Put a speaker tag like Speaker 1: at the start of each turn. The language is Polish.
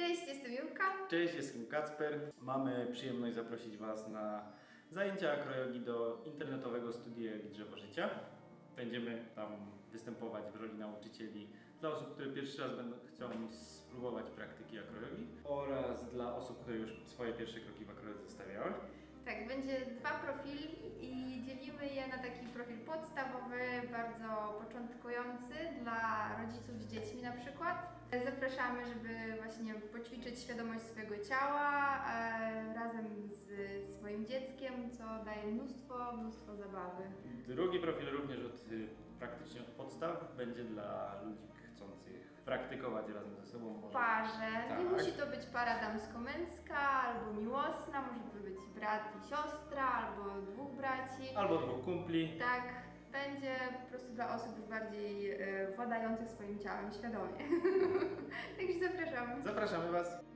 Speaker 1: Cześć, jestem Julka.
Speaker 2: Cześć, jestem Kacper. Mamy przyjemność zaprosić Was na zajęcia akrojogii do internetowego studia Drzewo Życia. Będziemy tam występować w roli nauczycieli dla osób, które pierwszy raz będą, chcą spróbować praktyki akrojogii oraz dla osób, które już swoje pierwsze kroki w akrojodze stawiały.
Speaker 1: Tak, będzie dwa profili i dzielimy je na taki profil podstawowy, bardzo początkujący dla rodziców z dziećmi na przykład. Zapraszamy, żeby właśnie poćwiczyć świadomość swojego ciała e, razem z swoim dzieckiem, co daje mnóstwo, mnóstwo zabawy.
Speaker 2: Drugi profil również od, y, praktycznie od podstaw będzie dla ludzi chcących praktykować razem ze sobą. Może-
Speaker 1: parze. Nie
Speaker 2: Tak.
Speaker 1: musi to być para damsko-męska albo miłosna, może to być brat i siostra albo dwóch braci.
Speaker 2: Albo dwóch kumpli.
Speaker 1: Tak, będzie po prostu dla osób już bardziej e, władających swoim ciałem świadomie. Także zapraszamy.
Speaker 2: Zapraszamy Was.